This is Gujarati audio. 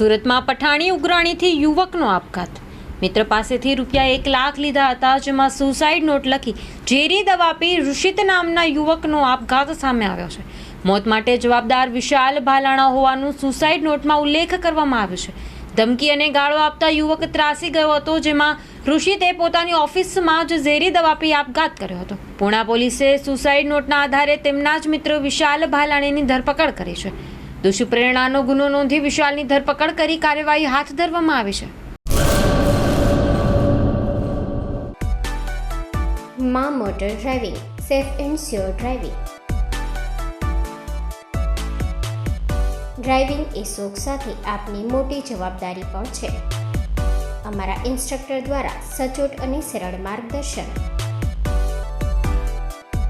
સુરતમાં પઠાણી ઉઘરાણીથી યુવકનો આપઘાત. મિત્ર પાસેથી રૂપિયા એક લાખ લીધા હતા, જેમાં સુસાઇડ નોટ લખી ઝેરી દવા પી ઋષિત નામના યુવકનો આપઘાત સામે આવ્યો છે. મોત માટે જવાબદાર વિશાલ ભાલાણા હોવાનું સુસાઇડ નોટમાં ઉલ્લેખ કરવામાં આવ્યો છે. ધમકી અને ગાળો આપતા યુવક ત્રાસી ગયો હતો, જેમાં ઋષિતે પોતાની ઓફિસમાં જ ઝેરી દવા પી આપઘાત કર્યો હતો. પૂણા પોલીસે સુસાઇડ નોટના આધારે તેમના જ મિત્ર વિશાલ ભાલાણીની ધરપકડ કરી છે. દુષ્પ્રેરણાનો ગુનો નોંધી વિશાલની ધરપકડ કરી કાર્યવાહી હાથ ધરવામાં આવી છે. માં motor driving, safe and sure driving. Driving એ શોખ સાથે આપની મોટી જવાબદારી પણ છે. અમારા ઇન્સ્ટ્રક્ટર દ્વારા સચોટ અને સરળ માર્ગદર્શન.